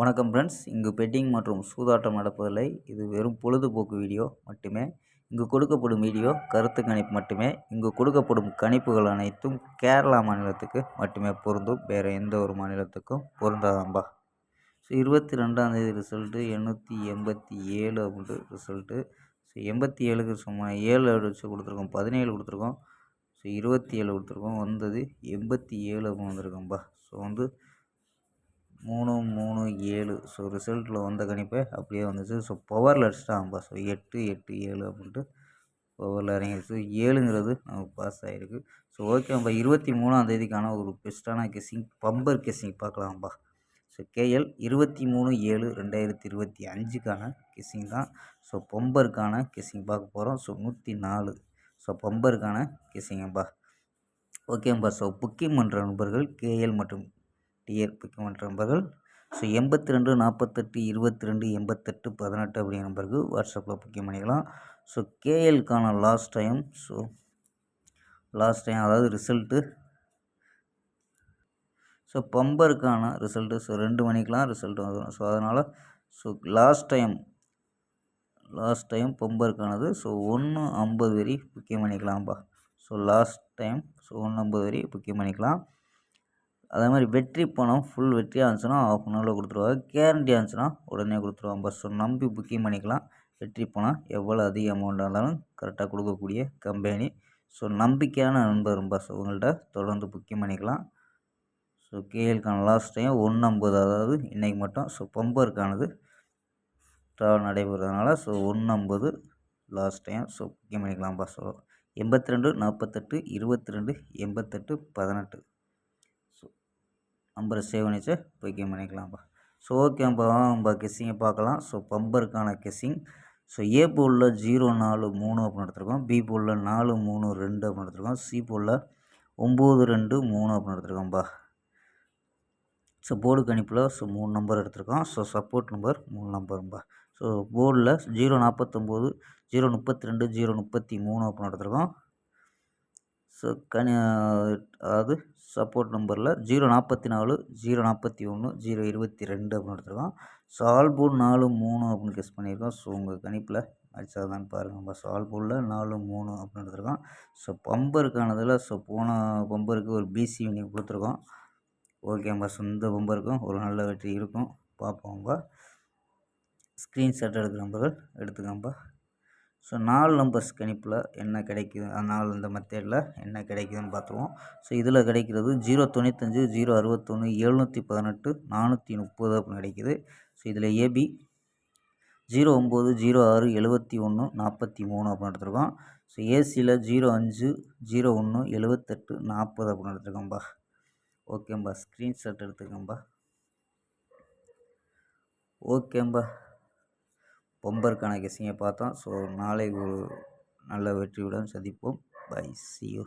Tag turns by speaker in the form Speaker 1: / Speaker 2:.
Speaker 1: வணக்கம் ஃப்ரெண்ட்ஸ் இங்கு பெட்டிங் மற்றும் சூதாட்டம் நடப்பதில்லை. இது வெறும் பொழுதுபோக்கு வீடியோ மட்டுமே. இங்கு கொடுக்கப்படும் வீடியோ கருத்து கணிப்பு மட்டுமே. இங்கு கொடுக்கப்படும் கணிப்புகள் அனைத்தும் கேரளா மாநிலத்துக்கு மட்டுமே பொருந்தும். வேறு எந்த ஒரு மாநிலத்துக்கும் பொருந்தாதாம்பா. ஸோ இருபத்தி ரெண்டாந்தேதி ரிசல்ட்டு எண்ணூற்றி எண்பத்தி ஏழு அப்படின்ட்டு ரிசல்ட்டு ஸோ எண்பத்தி ஏழுக்கு சும்மா ஏழு வச்சு கொடுத்துருக்கோம். பதினேழு கொடுத்துருக்கோம். ஸோ இருபத்தி ஏழு கொடுத்துருக்கோம். வந்தது எண்பத்தி ஏழு அப்படின்னு வந்திருக்கோம்பா. ஸோ வந்து மூணு மூணு ஏழு. ஸோ ரிசல்ட்டில் வந்த கணிப்பே அப்படியே வந்துச்சு. ஸோ பவரில் அடிச்சிட்டாங்கப்பா ஸோ எட்டு எட்டு ஏழு அப்படின்ட்டு பவரில் இறங்கிடுச்சு. ஏழுங்கிறது நமக்கு பாஸ் ஆகிருக்கு ஸோ ஓகேப்பா இருபத்தி மூணாம் தேதிக்கான ஒரு பெஸ்ட்டான கெஸ்ஸிங் பம்பர் கெஸ்ஸிங் பார்க்கலாம்ப்பா ஸோ கேஎல் இருபத்தி மூணு ஏழு ரெண்டாயிரத்தி இருபத்தி அஞ்சுக்கான கெஸ்ஸிங் தான். ஸோ பம்பருக்கான கெஸ்ஸிங் பார்க்க போகிறோம் ஸோ நூற்றி நாலு. ஸோ பம்பருக்கான கெஸ்ஸிங்கப்பா ஓகேப்பா ஸோ புக்கிங் பண்ணுற நண்பர்கள் கேஎல் மற்றும் டிஆர் பிக்கமெண்ட் நம்பர்கள் ஸோ எண்பத்தி ரெண்டு நாற்பத்தெட்டு இருபத்தி ரெண்டு எண்பத்தெட்டு பதினெட்டு அப்படிங்கிற நம்பருக்கு வாட்ஸ்அப்பில் புக்கிங் பண்ணிக்கலாம். So கேஎல்கான last time so last time அதாவது ரிசல்ட்டு ஸோ பம்பருக்கான ரிசல்ட்டு ஸோ ரெண்டு மணிக்கெலாம் ரிசல்ட் வந்துடும் ஸோ அதனால் so last time last time பம்பருக்கானது. So ஒன்று ஐம்பது வரி புக்கிங் பண்ணிக்கலாம்ப்பா ஸோ லாஸ்ட் டைம் ஸோ ஒன்று ஐம்பது வரி புக்கிங் பண்ணிக்கலாம். அதே மாதிரி வெற்றி பணம் ஃபுல் வெற்றியாக இருந்துச்சுன்னா ஆஃப் அன் ஹவரில் கொடுத்துருவாங்க. கேரண்டியாக இருந்துச்சுன்னா உடனே கொடுத்துருவாங்க. பஸ் நம்பி புக்கிங் பண்ணிக்கலாம். வெற்றி பணம் எவ்வளோ அதிக அமௌண்ட்டாக இருந்தாலும் கரெக்டாக கொடுக்கக்கூடிய கம்பெனி ஸோ நம்பிக்கையான நண்பர் பஸ் உங்கள்கிட்ட தொடர்ந்து புக்கிங் பண்ணிக்கலாம். ஸோ கேஎல்கான லாஸ்ட் டைம் ஒன்று ஐம்பது அதாவது இன்றைக்கி மட்டும். ஸோ பம்பருக்கானது ட்ராவல் நடைபெறதுனால ஸோ ஒன்று ஐம்பது லாஸ்ட் டைம் ஸோ புக்கிங் பண்ணிக்கலாம் பஸ் எண்பத்தி ரெண்டு நாற்பத்தெட்டு இருபத்தி ரெண்டு எண்பத்தெட்டு பதினெட்டு. நம்பரை சேவ் பண்ணிச்சு புக்கிங் பண்ணிக்கலாம்ப்பா. ஸோ ஓகேப்பா நம்ம கெஸ்ஸிங்கை பார்க்கலாம். ஸோ பம்பருக்கான கெஸ்ஸிங் ஸோ ஏ போலில் ஜீரோ நாலு மூணு அப்படின்னு எடுத்துருக்கோம் பி போலில் நாலு மூணு ரெண்டு அப்படின்னு எடுத்துருக்கோம் சி போலில் ஒம்பது ரெண்டு மூணு அப்படின்னு எடுத்துருக்கோம்ப்பா ஸோ போர்டு கணிப்பில் ஸோ மூணு நம்பர் எடுத்திருக்கோம். ஸோ சப்போர்ட் நம்பர் மூணு நம்பரும்பா ஸோ போர்டில் ஜீரோ நாற்பத்தொம்போது ஜீரோ முப்பத்தி ரெண்டு ஜீரோ முப்பத்தி மூணு அப்படின்னு எடுத்துருக்கோம் ஸோ கனி uh, அதாவது சப்போர்ட் நம்பரில் ஜீரோ நாற்பத்தி நாலு ஜீரோ நாற்பத்தி ஒன்று ஜீரோ இருபத்தி ரெண்டு அப்படின்னு எடுத்துருக்கோம் ஸோ நாலு மூணு அப்படின்னு கெஸ் பண்ணியிருக்கோம் ஸோ உங்கள் கணிப்பில் அடிச்சாதான்னு பாருங்கள் நம்ம ஆல்போலில் நாலு மூணு அப்படின்னு எடுத்துருக்கோம் ஸோ பம்பருக்கானதில் ஸோ போன பம்பருக்கு ஒரு பிசி யூனிட் கொடுத்துருக்கோம் ஓகேம்பா நம்ம சொந்த பம்பருக்கும் ஒரு நல்ல வெற்றி இருக்கும். பார்ப்போம்பா ஸ்க்ரீன்ஷாட் எடுக்கிற நம்பர்கள் எடுத்துக்கோம்பா. ஸோ நாலு நம்பர்ஸ் கணிப்பில் என்ன கிடைக்குது நாலு இந்த மெத்தேடில் என்ன கிடைக்குதுன்னு பார்த்துருவோம். ஸோ இதில் கிடைக்கிறது ஜீரோ தொண்ணூத்தஞ்சு ஜீரோ அறுபத்தொன்று எழுநூற்றி பதினெட்டு நானூற்றி முப்பது அப்படின்னு கிடைக்குது. ஸோ இதில் ஏபி ஜீரோ ஒம்பது ஜீரோ ஆறு எழுபத்தி ஒன்று நாற்பத்தி மூணு அப்படின்னு எடுத்துருக்கோம். ஸோ ஏசியில் ஜீரோ அஞ்சு ஜீரோ ஒன்று எழுபத்தெட்டு நாற்பது அப்படின்னு எடுத்துருக்கோம்பா. ஓகேம்பா ஸ்க்ரீன்ஷாட் எடுத்துக்கோம்பா. ஓகேம்பா. பொம்பருக்கான கெஸ்ஸிங்கை பார்த்தோம். ஸோ நாளை ஒரு நல்ல வெற்றியுடன் சந்திப்போம். By C you